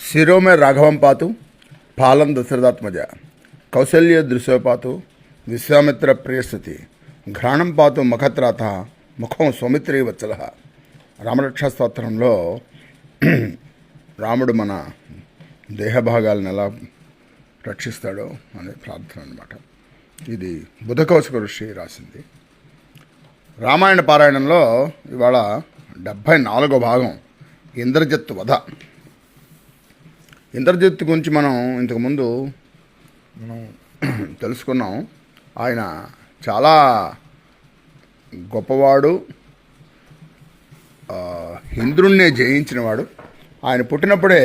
శిరోమే రాఘవం పాతు పాలం దశరథాత్మజ కౌశల్య దృశ్యోపాతు విశ్వామిత్ర ప్రియస్థుతి ఘ్రాణం పాతు మఖత్రాత ముఖం సౌమిత్రి వత్సల రామరక్షా స్తోత్రంలో రాముడు మన దేహభాగాలను ఎలా రక్షిస్తాడో అనే ప్రార్థన అనమాట ఇది బుధకౌశిక ఋషి రాసింది. రామాయణ పారాయణంలో ఇవాళ డెబ్భై నాలుగో భాగం ఇంద్రజిత్ వధ ఇంద్రజిత్ గురించి మనం ఇంతకుముందు మనం తెలుసుకున్నాం. ఆయన చాలా గొప్పవాడు. ఇంద్రుణ్ణే జయించినవాడు. ఆయన పుట్టినప్పుడే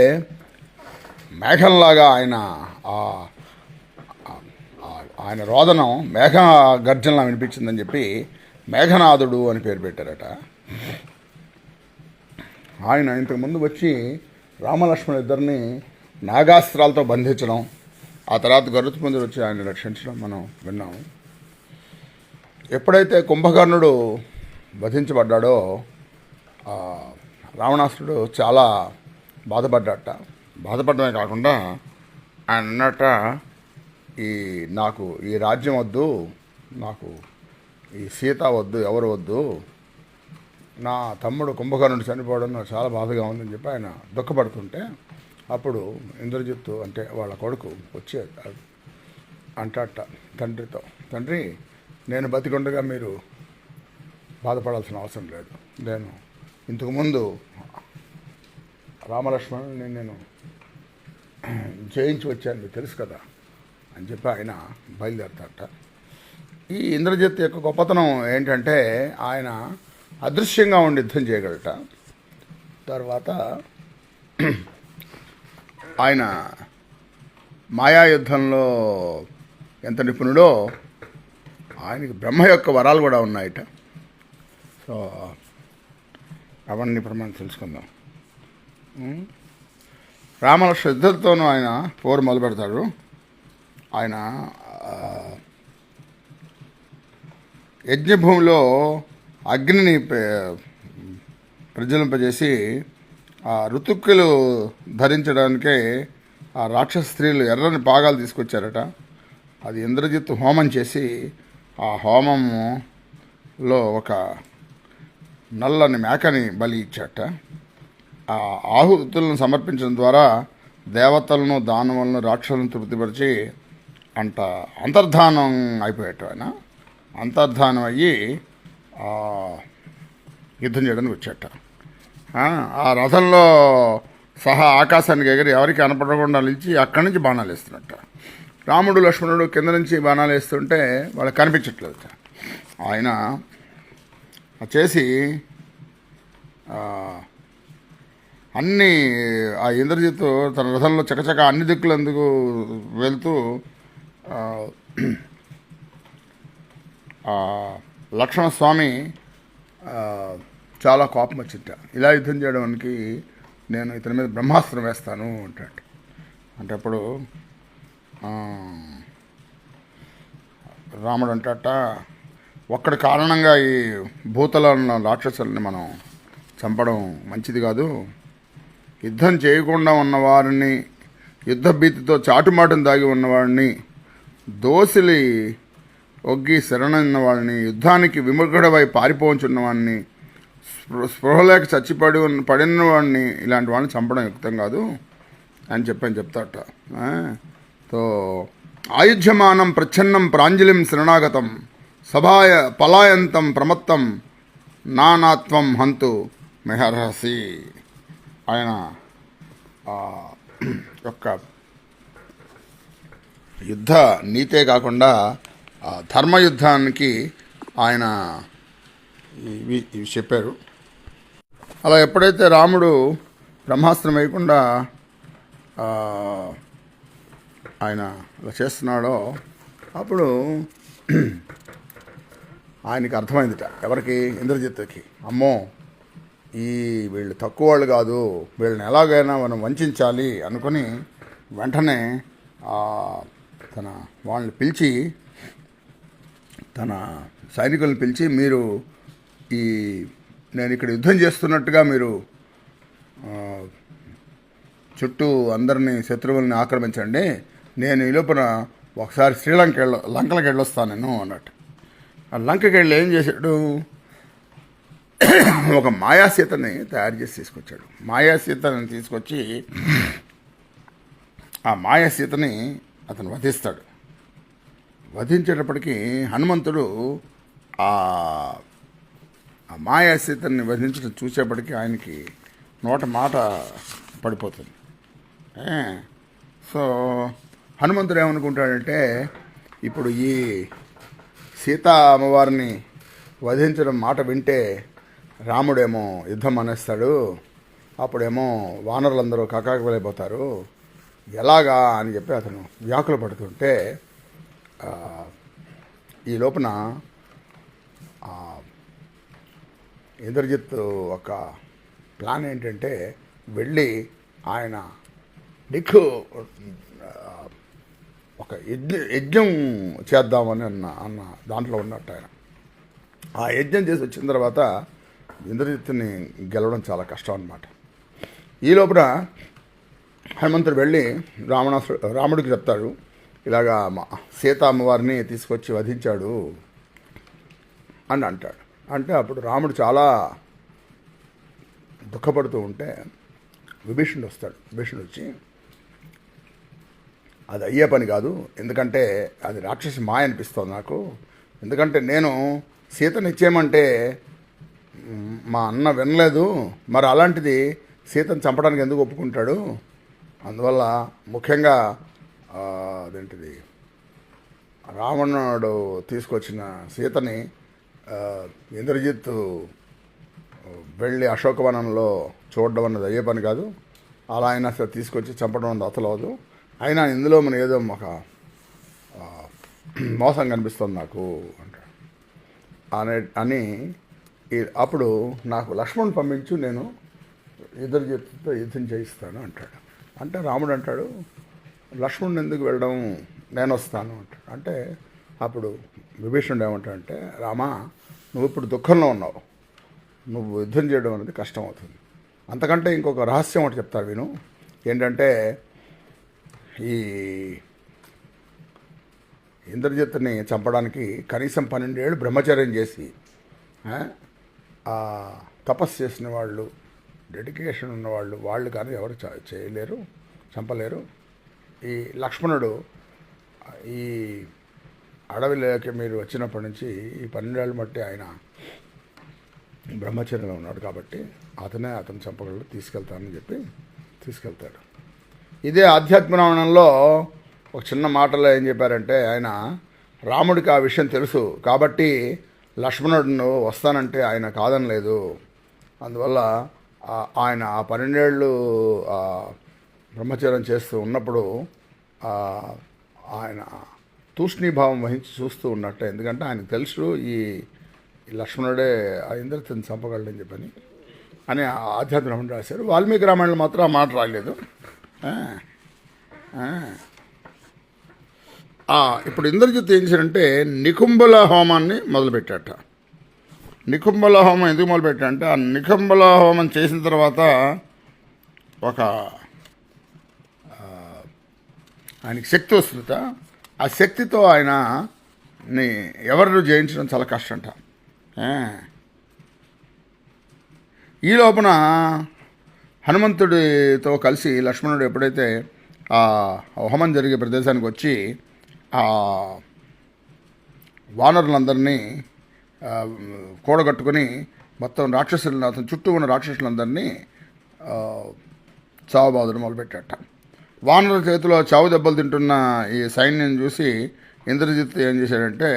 మేఘంలాగా ఆయన ఆయన రోదనం మేఘ గర్జనలా వినిపించిందని చెప్పి మేఘనాథుడు అని పేరు పెట్టారట. ఆయన ఇంతకుముందు వచ్చి రామలక్ష్మణ ఇద్దరిని నాగాస్త్రాలతో బంధించడం ఆ తర్వాత గరుత్మంతుడు వచ్చి ఆయన రక్షించడం మనం విన్నాము. ఎప్పుడైతే కుంభకర్ణుడు వధించబడ్డాడో ఆ, రావణాసురుడు చాలా బాధపడ్డట బాధపడమే కాకుండా ఆయన అన్నట్ట ఈ నాకు ఈ రాజ్యం వద్దు నాకు ఈ సీత వద్దు ఎవరు వద్దు నా తమ్ముడు కుంభకర్ణుడు చనిపోవడం నాకు చాలా బాధగా ఉందని చెప్పి ఆయన దుఃఖపడుతుంటే అప్పుడు ఇంద్రజిత్తు అంటే వాళ్ళ కొడుకు వచ్చి అంటాట తండ్రితో తండ్రి నేను బతికుండగా మీరు బాధపడాల్సిన అవసరం లేదు. నేను ఇంతకుముందు రామలక్ష్మణుని నేను జయించి వచ్చాను మీకు తెలుసు కదా అని చెప్పి ఆయన బయలుదేరతారట ఈ ఇంద్రజిత్ యొక్క గొప్పతనం ఏంటంటే ఆయన అదృశ్యంగా ఉండి యుద్ధం చేయగలట. తర్వాత ఆయన మాయాయుద్ధంలో ఎంత నిపుణుడో ఆయనకి బ్రహ్మ యొక్క వరాలు కూడా ఉన్నాయట. సో అవన్నీ ఇప్పుడు మనం తెలుసుకుందాం రామల రామలక్ష్మ ఇద్దరితోనూ ఆయన పోరు మొదలు పెడతాడు ఆయన యజ్ఞభూమిలో అగ్నిని ప్రజ్వలింపజేసి ఆ ఋతుక్కులు ధరించడానికే ఆ రాక్షస స్త్రీలు ఎర్రని పాగాలు తీసుకొచ్చారట. అది ఇంద్రజిత్తు హోమం చేసి ఆ హోమములో ఒక నల్లని మేకని బలి ఇచ్చాట ఆ ఆహుతులను సమర్పించడం ద్వారా దేవతలను దానవులను రాక్షసులను తృప్తిపరిచి అంట అంతర్ధానం అయిపోయాట ఆయన. అంతర్ధానం అయ్యి యుద్ధం చేయడానికి వచ్చాట. ఆ, రథంలో సహా ఆకాశానికి ఎగిరి ఎవరికి కనపడకుండా నిలిచి అక్కడి నుంచి బాణాలు వేస్తున్నట్ట. రాముడు లక్ష్మణుడు కింద నుంచి బాణాలు వేస్తుంటే వాళ్ళకి కనిపించట్లేదు ఆయన చేసి అన్ని ఆ ఇంద్రజిత్తు తన రథంలో చకచక అన్ని దిక్కులందుకు వెళ్తూ లక్ష్మణ స్వామి లక్ష్మణస్వామి చాలా కోపం వచ్చిట ఇలా యుద్ధం చేయడానికి నేను ఇతని మీద బ్రహ్మాస్త్రం వేస్తాను అంటాడు. అంటే అప్పుడు రాముడు అంటాట ఒక్కడి కారణంగా ఈ భూతల ఉన్న రాక్షసుల్ని మనం చంపడం మంచిది కాదు. యుద్ధం చేయకుండా ఉన్నవారిని యుద్ధ భీతితో చాటుమాటం దాగి ఉన్నవాడిని దోసిలి ఒగ్గి శరణన్న వాళ్ళని యుద్ధానికి విముఖుడవై పారిపోవచ్చున్న వాడిని స్పృ స్పృహలేక చచ్చిపడి ఉన్న పడిన వాడిని ఇలాంటి వాడిని చంపడం యుక్తం కాదు అని చెప్పని చెప్తాట. సో తో ఆయుధ్యమానం ప్రచ్ఛన్నం ప్రాంజలిం శరణాగతం సభాయ పలాయంతం ప్రమత్తం నానాత్వం హంతు మెహర్హసి. ఆయన యొక్క యుద్ధ నీతే కాకుండా ధర్మయుద్ధానికి ఆయన ఇవి ఇవి చెప్పారు. అలా ఎప్పుడైతే రాముడు బ్రహ్మాస్త్రం వేయకుండా ఆయన అలా చేస్తున్నాడో అప్పుడు ఆయనకి అర్థమైందిట. ఎవరికి? ఇంద్రజిత్తుకి. అమ్మో ఈ వీళ్ళు తక్కువ వాళ్ళు కాదు. వీళ్ళని ఎలాగైనా మనం వంచాలి అనుకుని వెంటనే తన వాళ్ళని పిలిచి తన సైనికులను పిలిచి మీరు ఈ నేను ఇక్కడ యుద్ధం చేస్తున్నట్టుగా మీరు చుట్టూ అందరినీ శత్రువుల్ని ఆక్రమించండి. నేను ఈ లోపల ఒకసారి శ్రీలంక వెళ్ళ లంకలకు వెళ్ళొస్తాను నేను అన్నట్టు. ఆ లంకకి వెళ్ళి ఏం చేశాడు? ఒక మాయాసీతని తయారు చేసి తీసుకొచ్చాడు. మాయాసీతని తీసుకొచ్చి ఆ మాయాసీతని అతను వధిస్తాడు. వధించేటప్పటికీ హనుమంతుడు ఆ ఆ మాయాసీతని వధించడం చూసేప్పటికీ ఆయనకి నోట మాట పడిపోతుంది. సో హనుమంతుడు ఏమనుకుంటాడంటే ఇప్పుడు ఈ సీతా అమ్మవారిని వధించడం మాట వింటే రాముడేమో యుద్ధం అనేస్తాడు అప్పుడేమో వానరులందరూ కకాకిపోతారు ఎలాగా అని చెప్పి అతను వ్యాకులు పడుతుంటే ఈ లోపల ఆ, ఇంద్రజిత్ ఒక ప్లాన్ ఏంటంటే వెళ్ళి ఆయన నీకు ఒక యజ్ఞ యజ్ఞం చేద్దామని అన్న అన్న దాంట్లో ఉన్నట్టు ఆయన. ఆ యజ్ఞం చేసి వచ్చిన తర్వాత ఇంద్రజిత్తుని గెలవడం చాలా కష్టం అనమాట ఈ లోపల హనుమంతుడు వెళ్ళి రావణాసు రాముడికి చెప్తాడు ఇలాగా మా సీత అమ్మవారిని తీసుకొచ్చి వధించాడు అని అంటాడు. అంటే అప్పుడు రాముడు చాలా దుఃఖపడుతూ ఉంటే విభీషణుడు వస్తాడు. విభీషణుడు వచ్చి అది అయ్యే పని కాదు ఎందుకంటే అది రాక్షసి మాయ అనిపిస్తుంది నాకు. ఎందుకంటే నేను సీతను ఇచ్చేయమంటే మా అన్న వినలేదు. మరి అలాంటిది సీతను చంపడానికి ఎందుకు ఒప్పుకుంటాడు? అందువల్ల ముఖ్యంగా అదేంటిది రావణుడు తీసుకొచ్చిన సీతని ఇంద్రజిత్ వెళ్ళి అశోకవనంలో చూడడం అన్నది అయ్యే పని కాదు. అలా అయినా సరే తీసుకొచ్చి చంపడం అన్నది అసలవదు అయినా ఇందులో మన ఏదో ఒక మోసం కనిపిస్తుంది నాకు అంటాడు. అనే అని అప్పుడు నాకు లక్ష్మణ్ పంపించు నేను ఇద్దరు చేతితో యుద్ధం చేయిస్తాను అంటాడు. అంటే రాముడు అంటాడు లక్ష్మణ్ ఎందుకు వెళ్ళడం? నేను వస్తాను అంటాడు. అంటే అప్పుడు విభీషణుడు ఏమంటాడంటే రామా నువ్వు ఇప్పుడు దుఃఖంలో ఉన్నావు. నువ్వు యుద్ధం చేయడం అనేది కష్టం అవుతుంది అంతకంటే ఇంకొక రహస్యం ఒకటి చెప్తారు విను. ఏంటంటే ఈ ఇంద్రజిత్ని చంపడానికి కనీసం పన్నెండేళ్ళు బ్రహ్మచర్యం చేసి తపస్సు చేసిన వాళ్ళు డెడికేషన్ ఉన్నవాళ్ళు వాళ్ళు కానీ ఎవరు చ- చేయలేరు చంపలేరు. ఈ లక్ష్మణుడు ఈ అడవిలోకి మీరు వచ్చినప్పటి నుంచి ఈ పన్నెండేళ్ళు బట్టి ఆయన బ్రహ్మచర్యంలో ఉన్నాడు కాబట్టి అతనే అతను చంపగలడు తీసుకెళ్తానని చెప్పి తీసుకెళ్తాడు. ఇదే ఆధ్యాత్మ రావణంలో ఒక చిన్న మాటలో ఏం చెప్పారంటే ఆయన రాముడికి ఆ విషయం తెలుసు కాబట్టి లక్ష్మణుడు వస్తానంటే ఆయన కాదనలేదు. అందువల్ల ఆయన ఆ పన్నెండేళ్ళు బ్రహ్మచర్యం చేస్తూ ఉన్నప్పుడు ఆయన తూష్ణీభావం వహించి చూస్తూ ఉన్నట్టే. ఎందుకంటే ఆయనకు తెలుసు ఈ లక్ష్మణుడే ఆ ఇంద్రతిని చంపగలడని చెప్పని. అని ఆ ఆధ్యాత్మిక రాశారు. వాల్మీకి రామాయణంలో మాత్రం ఆ మాట రాలేదు ఇప్పుడు ఇంద్రజిత్ ఏం చేశారంటే నికుంభల హోమాన్ని మొదలుపెట్టాట. నికుంభల హోమం ఎందుకు మొదలుపెట్టాడంటే ఆ నికుంభల హోమం చేసిన తర్వాత ఒక ఆయనకి శక్తి వస్తుందట. ఆ శక్తితో ఆయన ని ఎవరు జయించడం చాలా కష్టంట. అంట ఈ లోపల హనుమంతుడితో కలిసి లక్ష్మణుడు ఎప్పుడైతే ఆ హోమం జరిగే ప్రదేశానికి వచ్చి ఆ వానరులందరినీ కూడగట్టుకుని మొత్తం రాక్షసులను అతని చుట్టూ ఉన్న రాక్షసులందరినీ చావబాదుడు మొదలుపెట్టాట వానరుల చేతిలో చావు దెబ్బలు తింటున్న ఈ సైన్యం చూసి ఇంద్రజిత్ ఏం చేశాడంటే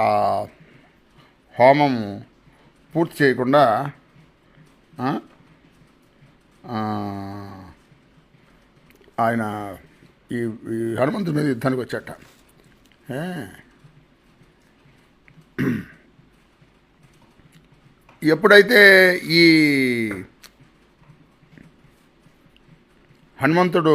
ఆ హోమం పూర్తి చేయకుండా ఆయన ఈ ఈ హనుమంతుడి మీద యుద్ధానికి వచ్చాట. ఎప్పుడైతే ఈ హనుమంతుడు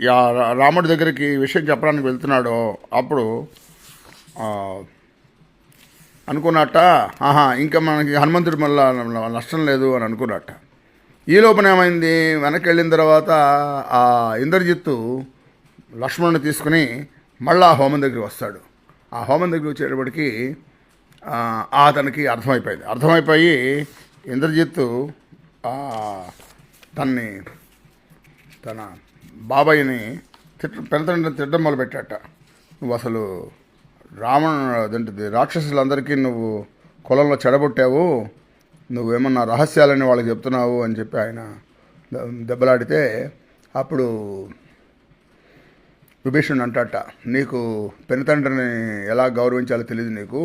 యా- రా- రాముడి దగ్గరికి విషయం చెప్పడానికి వెళ్తున్నాడో అప్పుడు అనుకున్నట్ట ఆహా ఇంకా మనకి హనుమంతుడి మళ్ళా నష్టం లేదు అని అనుకున్నట్ట. ఈ లోపల ఏమైంది? వెనక్కి వెళ్ళిన తర్వాత ఆ ఇంద్రజిత్తు లక్ష్మణుని తీసుకుని మళ్ళా ఆ హోమం దగ్గరికి వస్తాడు. ఆ హోమం దగ్గరికి వచ్చేటప్పటికి అతనికి అర్థమైపోయింది. అర్థమైపోయి ఇంద్రజిత్తు తన్ని తన బాబాయ్ని తిట్ట పెనతండ్రి తిట్టడం మొదలుపెట్టాట. నువ్వు అసలు రావణ అదేంటిది రాక్షసులందరికీ నువ్వు కులంలో చెడగొట్టావు నువ్వేమన్నా రహస్యాలని వాళ్ళకి చెప్తున్నావు అని చెప్పి ఆయన దెబ్బలాడితే అప్పుడు విభీషణుడు అంటాట నీకు పెనుతండ్రిని ఎలా గౌరవించాలో తెలియదు నీకు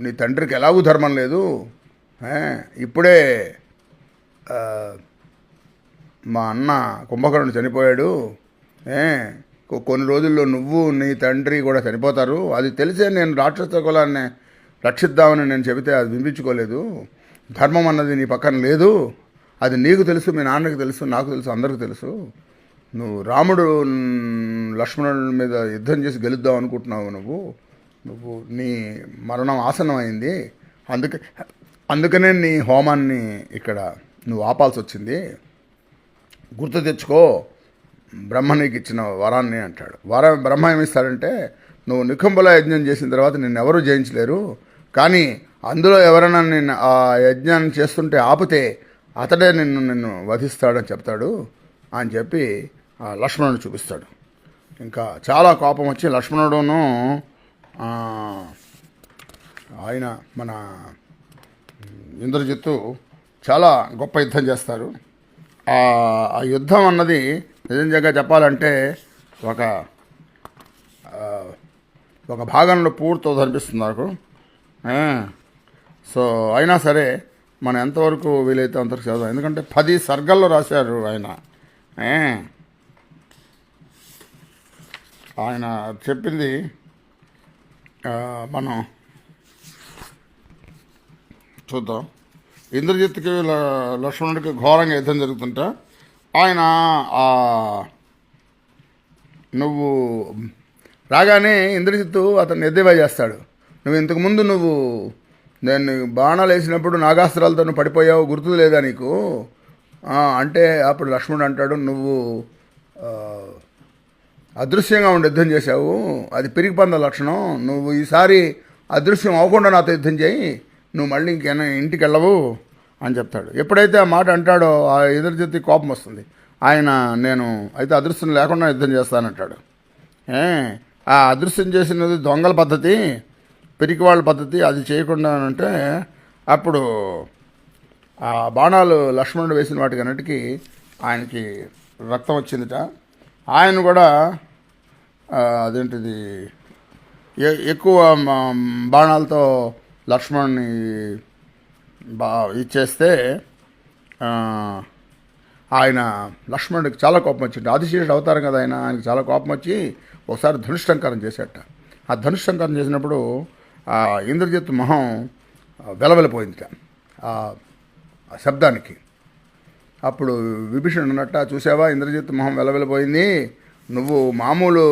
నీ తండ్రికి ఎలాగూ ధర్మం లేదు. ఇప్పుడే మా అన్న కుంభకర్ణుడు చనిపోయాడు. కొన్ని రోజుల్లో నువ్వు నీ తండ్రి కూడా చనిపోతారు. అది తెలిసే నేను రాక్షస కులాన్ని రక్షిద్దామని నేను చెబితే అది వినిపించుకోలేదు. ధర్మం అన్నది నీ పక్కన లేదు. అది నీకు తెలుసు మీ నాన్నకి తెలుసు నాకు తెలుసు అందరికీ తెలుసు. నువ్వు రాముడు లక్ష్మణుడి మీద యుద్ధం చేసి గెలుద్దాం అనుకుంటున్నావు నువ్వు. నువ్వు నీ మరణం ఆసనం అయింది అందుకే అందుకనే నీ హోమాన్ని ఇక్కడ నువ్వు ఆపాల్సి వచ్చింది. గుర్తు తెచ్చుకో బ్రహ్మ నీకు ఇచ్చిన వరాన్ని అంటాడు. వర బ్రహ్మ ఏమిస్తాడంటే నువ్వు నికుంభల యజ్ఞం చేసిన తర్వాత నిన్ను ఎవరూ జయించలేరు. కానీ అందులో ఎవరైనా నిన్ను ఆ యజ్ఞాన్ని చేస్తుంటే ఆపితే అతడే నిన్ను నిన్ను వధిస్తాడని చెప్తాడు అని చెప్పి ఆ లక్ష్మణుడు చూపిస్తాడు. ఇంకా చాలా కోపం వచ్చి లక్ష్మణుడును ఆయన మన ఇంద్రజిత్తు చాలా గొప్ప యుద్ధం చేస్తారు. ఆ యుద్ధం అన్నది నిజంగా చెప్పాలంటే ఒక ఒక భాగంలో పూర్తి అనిపిస్తుంది నాకు. సో అయినా సరే మనం ఎంతవరకు వీలైతే అంతవరకు చదువు ఎందుకంటే పది సర్గల్లో రాశారు ఆయన. ఆయన చెప్పింది మనం చూద్దాం. ఇంద్రజిత్కి ల- లక్ష్మణుడికి ఘోరంగా యుద్ధం జరుగుతుంటే ఆయన నువ్వు రాగానే ఇంద్రజిత్తు అతన్ని ఎద్దేవా చేస్తాడు. నువ్వు ఇంతకుముందు నువ్వు నేను బాణాలు వేసినప్పుడు నాగాస్త్రాలతో నువ్వు పడిపోయావు గుర్తు లేదా నీకు అంటే అప్పుడు లక్ష్మణుడు అంటాడు నువ్వు అదృశ్యంగా ఉండి యుద్ధం చేశావు. అది పిరిగి లక్షణం. నువ్వు ఈసారి అదృశ్యం అవ్వకుండా నాతో యుద్ధం చేయి. నువ్వు మళ్ళీ ఇంకేనా ఇంటికి వెళ్ళవు అని చెప్తాడు. ఎప్పుడైతే ఆ మాట అంటాడో ఆ ఎదురుజెత్తి కోపం వస్తుంది. ఆయన నేను అయితే అదృశ్యం లేకుండా యుద్ధం చేస్తానంటాడు. ఏ? ఆ అదృశ్యం చేసినది దొంగల పద్ధతి పిరికి వాళ్ళ పద్ధతి అది చేయకుండా అంటే అప్పుడు ఆ బాణాలు లక్ష్మణుడు వేసిన వాటికి అన్నిటికీ ఆయనకి రక్తం వచ్చిందిట. ఆయన కూడా అదేంటిది? ఎక్కువ బాణాలతో లక్ష్మణ్ని బా ఇచ్చేస్తే ఆయన లక్ష్మణుడికి చాలా కోపం వచ్చింది. ఆదిశేషుడు అవుతారు కదా ఆయన ఆయనకి చాలా కోపం వచ్చి ఒకసారి ధనుష్టంకారం చేశాట. ఆ ధనుష్టంకారం చేసినప్పుడు ఆ ఇంద్రజిత్ మొహం వెలవెలిపోయిందిట ఆ శబ్దానికి. అప్పుడు విభీషణుడు అన్నట్ట చూసావా? ఇంద్రజిత్ మొహం వెలవెలిపోయింది. నువ్వు మామూలు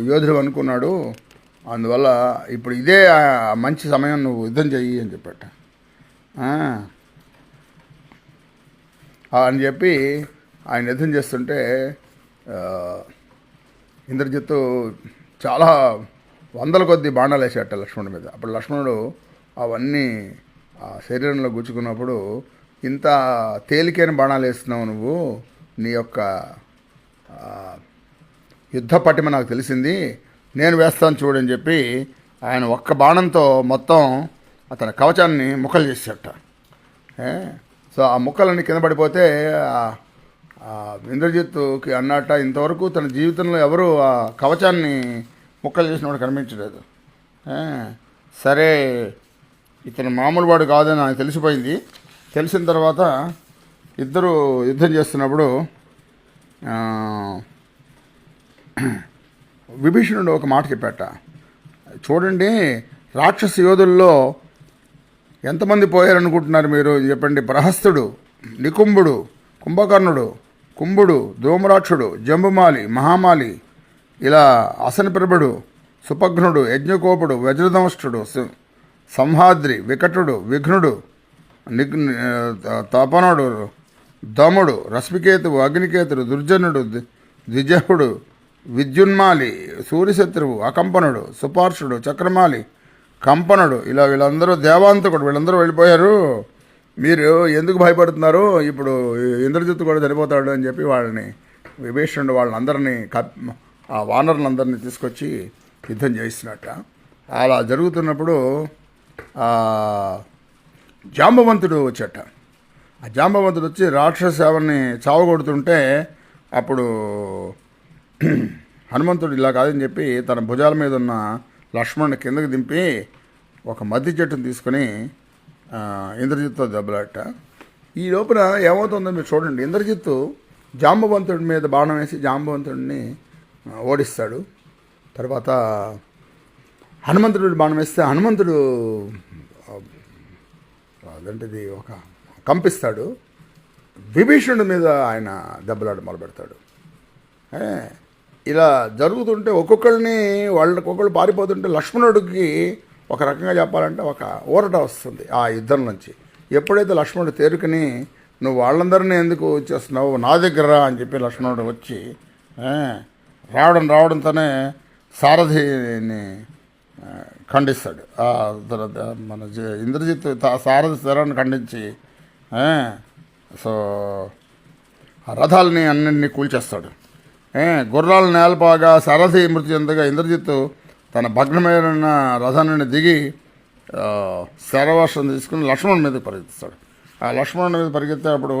యోధుడు అనుకున్నాడు అందువల్ల ఇప్పుడు ఇదే మంచి సమయం నువ్వు యుద్ధం చెయ్యి అని చెప్పట. అని చెప్పి ఆయన యుద్ధం చేస్తుంటే ఇంద్రజిత్తు చాలా వందల కొద్ది బాణాలు వేసేట లక్ష్మణుడి మీద. అప్పుడు లక్ష్మణుడు అవన్నీ ఆ శరీరంలో గుచ్చుకున్నప్పుడు ఇంత తేలికైన బాణాలు వేస్తున్నావు నువ్వు నీ యొక్క యుద్ధ పటిమ నాకు తెలిసింది. నేను వేస్తాను చూడని చెప్పి ఆయన ఒక్క బాణంతో మొత్తం అతని కవచాన్ని ముక్కలు చేసేట. సో ఆ ముక్కలన్నీ కింద పడిపోతే ఇంద్రజిత్తుకి అన్నట్ట ఇంతవరకు తన జీవితంలో ఎవరు ఆ కవచాన్ని ముక్కలు చేసినవాడు కనిపించలేదు. సరే ఇతను మామూలు వాడు కాదని నాకు తెలిసిపోయింది. తెలిసిన తర్వాత ఇద్దరు యుద్ధం చేస్తున్నప్పుడు విభీషణుడు ఒక మాట చెప్పాట. చూడండి రాక్షస యోధుల్లో ఎంతమంది పోయారనుకుంటున్నారు మీరు? చెప్పండి. ప్రహస్తుడు నికుంభుడు కుంభకర్ణుడు కుంభుడు ధూమరాక్షుడు జంబుమాలి మహామాలి ఇలా అసనప్రభుడు సుపఘ్నుడు యజ్ఞకోపుడు వజ్రదంష్టుడు సంహాద్రి వికటుడు విఘ్నుడు నిగ్ తపనుడు దముడు రశ్మికేతువు అగ్నికేతుడు దుర్జనుడు ద్విజహుడు విద్యున్మాలి సూర్యశత్రువు అకంపనుడు సుపార్షుడు చక్రమాలి కంపనుడు ఇలా వీళ్ళందరూ దేవాంతకుడు వీళ్ళందరూ వెళ్ళిపోయారు. మీరు ఎందుకు భయపడుతున్నారు? ఇప్పుడు ఇంద్రజిత్తు కూడా చనిపోతాడు అని చెప్పి వాళ్ళని విభీషణుడు వాళ్ళందరినీ క ఆ వానరులందరినీ తీసుకొచ్చి యుద్ధం చేయిస్తున్నట్ట. అలా జరుగుతున్నప్పుడు జాంబవంతుడు వచ్చాట. ఆ జాంబవంతుడు వచ్చి రాక్షసేవని ఎవరిని చావగొడుతుంటే అప్పుడు హనుమంతుడు ఇలా కాదని చెప్పి తన భుజాల మీద ఉన్న లక్ష్మణుని కిందకి దింపి ఒక మద్ది చెట్టును తీసుకొని ఇంద్రజిత్తో దెబ్బలాట ఈ లోపల ఏమవుతుందో మీరు చూడండి. ఇంద్రజిత్తు జాంబవంతుడి మీద బాణం వేసి జాంబవంతుడిని ఓడిస్తాడు. తర్వాత హనుమంతుడు బాణం వేస్తే హనుమంతుడు ఆ, అదంటిది ఒక కంపిస్తాడు. విభీషణుడి మీద ఆయన దెబ్బలాట మొదలు పెడతాడు ఇలా జరుగుతుంటే ఒక్కొక్కరిని వాళ్ళకొకళ్ళు పారిపోతుంటే లక్ష్మణుడికి ఒక రకంగా చెప్పాలంటే ఒక ఊరట వస్తుంది ఆ యుద్ధం నుంచి. ఎప్పుడైతే లక్ష్మణుడు తేరుకుని నువ్వు వాళ్ళందరినీ ఎందుకు వచ్చేస్తున్నావు? నా దగ్గర అని చెప్పి లక్ష్మణుడు వచ్చి రావడం రావడంతోనే సారథిని ఖండిస్తాడు. మన ఇంద్రజిత్ తా- సారథి స్థిరాన్ని ఖండించి సో ఆ రథాలని అన్నింటినీ కూల్చేస్తాడు. గుర్రాలు నేలపాగా సరసి మృతి చెందగా ఇంద్రజిత్తు తన భగ్నమైన రథాన్ని దిగి శరవర్షం తీసుకుని లక్ష్మణుడి మీద పరిగెత్తిస్తాడు ఆ లక్ష్మణుడి మీద పరిగెత్తేటప్పుడు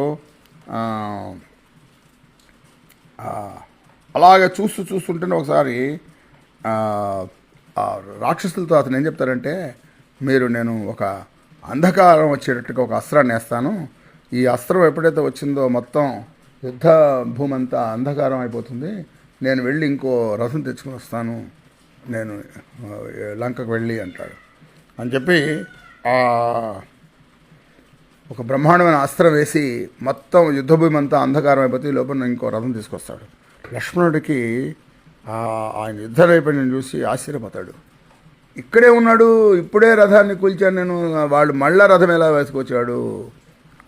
అలాగే చూస్తూ చూస్తుంటేనే ఒకసారి రాక్షసులతో అతను ఏం చెప్తారంటే మీరు నేను ఒక అంధకారం వచ్చేటట్టుగా ఒక అస్త్రాన్ని వేస్తాను. ఈ అస్త్రం ఎప్పుడైతే వచ్చిందో మొత్తం యుద్ధ భూమంతా అంధకారం అయిపోతుంది నేను వెళ్ళి ఇంకో రథం తెచ్చుకుని వస్తాను. నేను లంకకు వెళ్ళి అంటాడు. అని చెప్పి ఒక బ్రహ్మాండమైన అస్త్రం వేసి మొత్తం యుద్ధభూమి అంతా అంధకారం అయిపోతే లోపల ఇంకో రథం తీసుకొస్తాడు. లక్ష్మణుడికి ఆయన యుద్ధ నైపుణ్యం చూసి ఆశ్చర్యపోతాడు. ఇక్కడే ఉన్నాడు ఇప్పుడే రథాన్ని కూల్చాను నేను వాళ్ళు మళ్ళా రథం ఎలా వేసుకొచ్చాడు?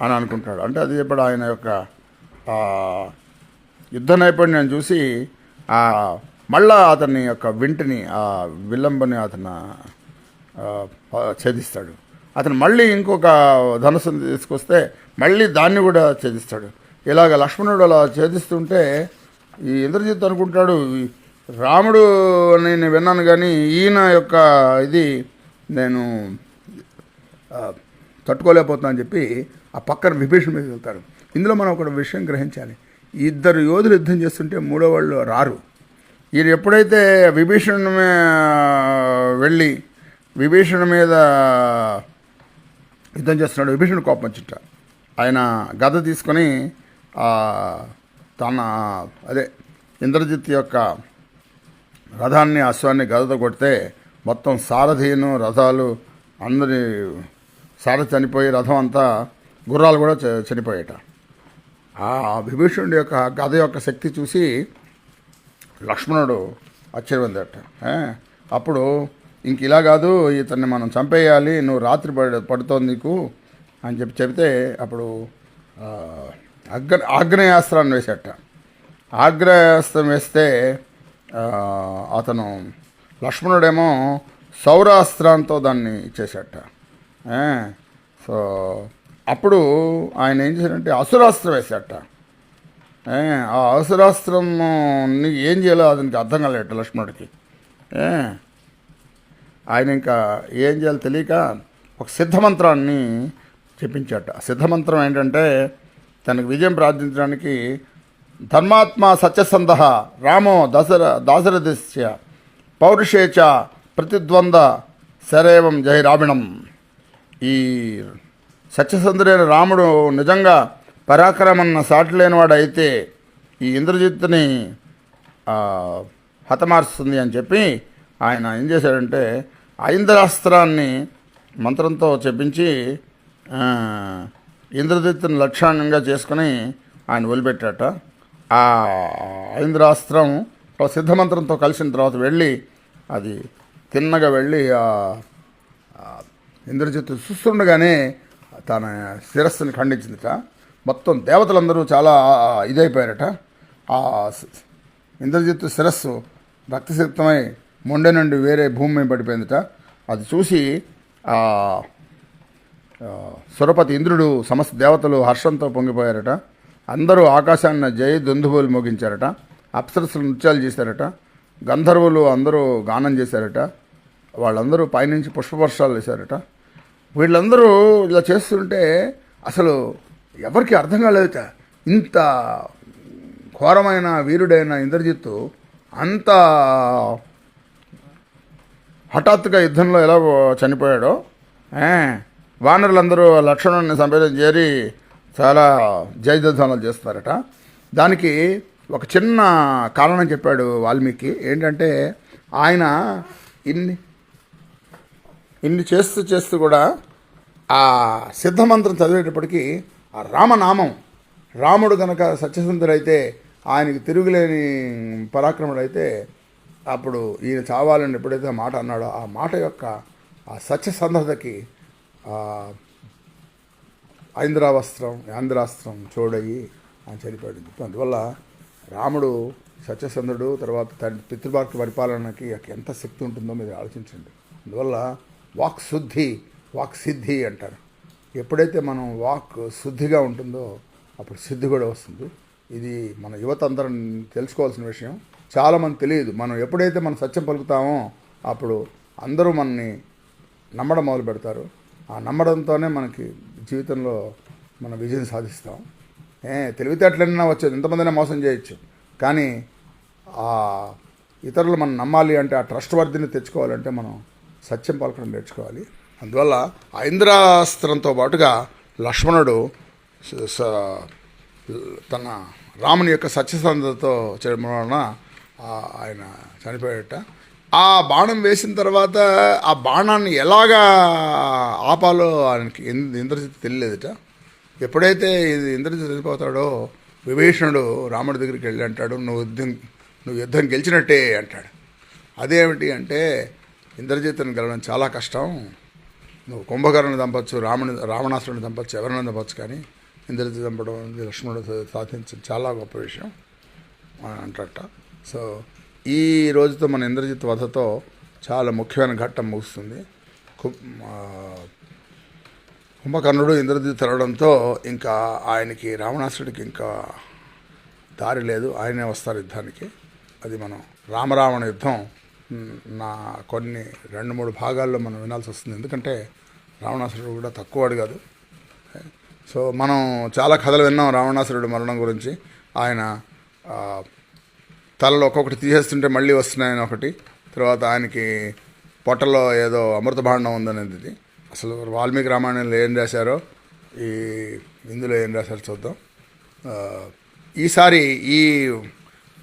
అని అనుకుంటాడు. అంటే అది ఇప్పుడు ఆయన యొక్క యుద్ధ నైపుణ్యం చూసి మళ్ళా అతని యొక్క వింటిని ఆ విల్లంబని అతను ఛేదిస్తాడు. అతను మళ్ళీ ఇంకొక ధనుసుని తీసుకొస్తే మళ్ళీ దాన్ని కూడా ఛేదిస్తాడు. ఇలాగ లక్ష్మణుడు అలా ఛేదిస్తుంటే ఈ ఇంద్రజిత్ అనుకుంటాడు రాముడు నేను విన్నాను కానీ ఈయన యొక్క ఇది నేను ఆ, తట్టుకోలేకపోతున్నా అని చెప్పి ఆ పక్కన విభీషణ మీద వెళ్తాడు. ఇందులో మనం ఒక విషయం గ్రహించాలి. ఇద్దరు యోధులు యుద్ధం చేస్తుంటే మూడో వాళ్ళు రారు. ఈయన ఎప్పుడైతే విభీషణుని వెళ్ళి విభీషణ మీద యుద్ధం చేస్తున్నాడు విభీషణ కోపం వచ్చిట. ఆయన గద తీసుకొని తన అదే ఇంద్రజిత్ యొక్క రథాన్ని అశ్వాన్ని గదతో కొడితే మొత్తం సారథీను రథాలు అందరి సారథి చనిపోయి రథం అంతా గుర్రాలు కూడా చనిపోయేట. ఆ విభీషణుడి యొక్క గద యొక్క శక్తి చూసి లక్ష్మణుడు ఆశ్చర్యపోందట అప్పుడు ఇంక ఇలా కాదు ఇతన్ని మనం చంపేయాలి నువ్వు రాత్రి పడ పడుతోంది నీకు అని చెప్పి చెబితే అప్పుడు అగ్ర ఆగ్నేయాస్త్రాన్ని వేసేట ఆగ్నేయాస్త్రం వేస్తే అతను లక్ష్మణుడేమో సౌరాస్త్రంతో దాన్ని ఇచ్చేసేట సో అప్పుడు ఆయన ఏం చేశారంటే అసురాస్త్రం వేశాట ఆ అవసరాస్త్రం ఏం చేయాలో అతనికి అర్థం కాలేట లక్ష్మణుడికి. ఆయన ఇంకా ఏం చేయాలో తెలియక ఒక సిద్ధమంత్రాన్ని చెప్పించాట సిద్ధమంత్రం ఏంటంటే తనకు విజయం ప్రార్థించడానికి ధర్మాత్మ సత్యసంధ రామో దశర దాశరథస్య పౌరుషేచ ప్రతిద్వంద శరేవం జై రామిణం ఈ సత్యసంధుడైన రాముడు నిజంగా పరాక్రమన్న సాటి లేనివాడు అయితే ఈ ఇంద్రజిత్తుని హతమారుస్తుంది అని చెప్పి ఆయన ఏం చేశాడంటే ఐంద్రాస్త్రాన్ని మంత్రంతో చెప్పించి ఇంద్రజిత్తుని లక్ష్యంగా చేసుకుని ఆయన వదిలిపెట్టాట. ఆ ఐంద్రాస్త్రం ఒక సిద్ధమంత్రంతో కలిసిన తర్వాత వెళ్ళి అది తిన్నగా వెళ్ళి ఆ ఇంద్రజిత్తు చూస్తుండగానే తన శిరస్సుని ఖండించిందిట. మొత్తం దేవతలందరూ చాలా ఇదైపోయారట. ఆ ఇంద్రజిత్తు శిరస్సు రక్తసిక్తమై మొండె నుండి వేరే భూమి మీద పడిపోయిందిట. అది చూసి ఆ సురపతి ఇంద్రుడు సమస్త దేవతలు హర్షంతో పొంగిపోయారట. అందరూ ఆకాశాన్ని జయ దుందుబోలు మోగించారట. అప్సరసులు నృత్యాలు చేశారట. గంధర్వులు అందరూ గానం చేశారట. వాళ్ళందరూ పైనుంచి పుష్పవర్షాలు వేశారట. వీళ్ళందరూ ఇలా చేస్తుంటే అసలు ఎవరికి అర్థం కాలేదు ఇంత ఘోరమైన వీరుడైన ఇంద్రజిత్తు అంత హఠాత్తుగా యుద్ధంలో ఎలా చనిపోయాడో వానరులందరూ లక్షణాన్ని సంపేదం చేరి చాలా జయయుద్ధాలు చేస్తారట దానికి ఒక చిన్న కారణం చెప్పాడు వాల్మీకి. ఏంటంటే ఆయన ఇన్ని ఇన్ని చేస్తూ చేస్తూ కూడా ఆ సిద్ధమంత్రం చదివేటప్పటికీ ఆ రామనామం రాముడు గనక సత్యసుందరైతే ఆయనకి తిరుగులేని పరాక్రముడైతే అప్పుడు ఈయన చావాలని ఎప్పుడైతే ఆ మాట అన్నాడో ఆ మాట యొక్క ఆ సత్యసంధతకి ఐంద్రావస్త్రం ఆంధ్రాస్త్రం చూడయి అని చనిపోయాడు. చెప్పి అందువల్ల రాముడు సత్యసంధుడు తర్వాత తన పితృభారత పరిపాలనకి ఎంత శక్తి ఉంటుందో మీరు ఆలోచించండి. అందువల్ల వాక్ శుద్ధి వాక్ సిద్ధి అంటారు. ఎప్పుడైతే మనం వాక్ శుద్ధిగా ఉంటుందో అప్పుడు సిద్ధి కూడా వస్తుంది. ఇది మన యువత అందరం తెలుసుకోవాల్సిన విషయం. చాలామంది తెలియదు. మనం ఎప్పుడైతే మనం సత్యం పలుకుతామో అప్పుడు అందరూ మనని నమ్మడం మొదలు పెడతారు. ఆ నమ్మడంతోనే మనకి జీవితంలో మన విజయం సాధిస్తాం. ఏ తెలివితేటలన్నా వచ్చేది. ఎంతమందినా మోసం చేయొచ్చు. కానీ ఆ ఇతరులు మనం నమ్మాలి అంటే ఆ ట్రస్ట్ వర్ధిని తెచ్చుకోవాలంటే మనం సత్యం పలకడం నేర్చుకోవాలి. అందువల్ల ఆ ఇంద్రాస్త్రంతో పాటుగా లక్ష్మణుడు స- తన రాముని యొక్క సత్యసంధతో చేయడం వలన ఆయన చనిపోయేట ఆ బాణం వేసిన తర్వాత ఆ బాణాన్ని ఎలాగా ఆపాలో ఆయనకి ఇంద్రజిత్ తెలియలేదుట. ఎప్పుడైతే ఇది ఇంద్రజిత్ చనిపోతాడో విభీషణుడు రాముడి దగ్గరికి వెళ్ళి అంటాడు నువ్వు యుద్ధం నువ్వు యుద్ధం గెలిచినట్టే అంటాడు. అదేమిటి అంటే ఇంద్రజిత్తుని గెలవడం చాలా కష్టం. నువ్వు కుంభకర్ణుని చంపచ్చు రాముని రావణాసురుని చంపచ్చు ఎవరిని చంపచ్చు కానీ ఇంద్రజిత్ చంపడం లక్ష్మణుడు సాధించడం చాలా గొప్ప విషయం అంటట సో ఈ రోజుతో మన ఇంద్రజిత్ వధతో చాలా ముఖ్యమైన ఘట్టం ముగుస్తుంది. కు- కుంభకర్ణుడు ఇంద్రజిత్ తెరవడంతో ఇంకా ఆయనకి రావణాసుడికి ఇంకా దారి లేదు. ఆయనే వస్తారు యుద్ధానికి. అది మనం రామరావణ యుద్ధం నా కొన్ని రెండు మూడు భాగాల్లో మనం వినాల్సి వస్తుంది. ఎందుకంటే రావణాసురుడు కూడా తక్కువడు కాదు. సో మనం చాలా కథలు విన్నాం రావణాసురుడు మరణం గురించి. ఆయన తలలో ఒక్కొక్కటి తీసేస్తుంటే మళ్ళీ వస్తున్నాయని ఒకటి. తర్వాత ఆయనకి పొట్టలో ఏదో అమృత భాండం ఉందనేది అసలు వాల్మీకి రామాయణంలో ఏం రాశారో ఈ ఇందులో ఏం రాశారో చూద్దాం. ఈసారి ఈ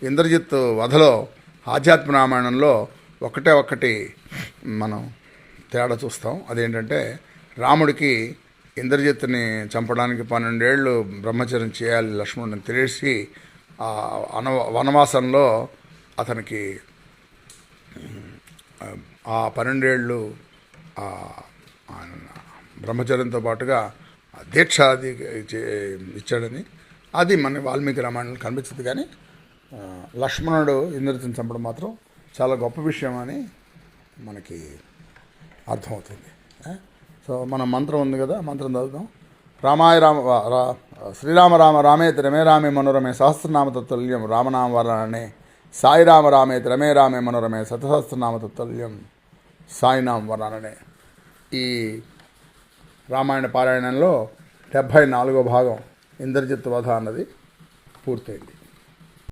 ఇంద్రజిత్ వధలో ఆధ్యాత్మ రామాయణంలో ఒకటే ఒకటి మనం తేడా చూస్తాం. అదేంటంటే రాముడికి ఇంద్రజిత్తుని చంపడానికి పన్నెండేళ్ళు బ్రహ్మచర్యం చేయాలి లక్ష్మణుని తెలిసి ఆ వన వనవాసంలో అతనికి ఆ పన్నెండేళ్ళు బ్రహ్మచర్యంతో పాటుగా దీక్ష అది ఇచ్చాడని. అది మన వాల్మీకి రామాయణంలో కనిపించదు కానీ లక్ష్మణుడు ఇంద్రజిని చంపడం మాత్రం చాలా గొప్ప విషయం అని మనకి అర్థమవుతుంది. సో మన మంత్రం ఉంది కదా మంత్రం చదువుదాం. రామాయ రామ రా శ్రీరామ రామ రామేతి రమే రామే మనోరమే సహస్రనామ తత్తుల్యం రామనామ వరణే సాయి రామ రామేతి రమే రామే మనోరమే శతసహస్రనామ తత్తుల్యం సాయినామ వరణనే. ఈ రామాయణ పారాయణంలో డెబ్భై నాలుగో భాగం ఇంద్రజిత్ వధ అన్నది పూర్తయింది.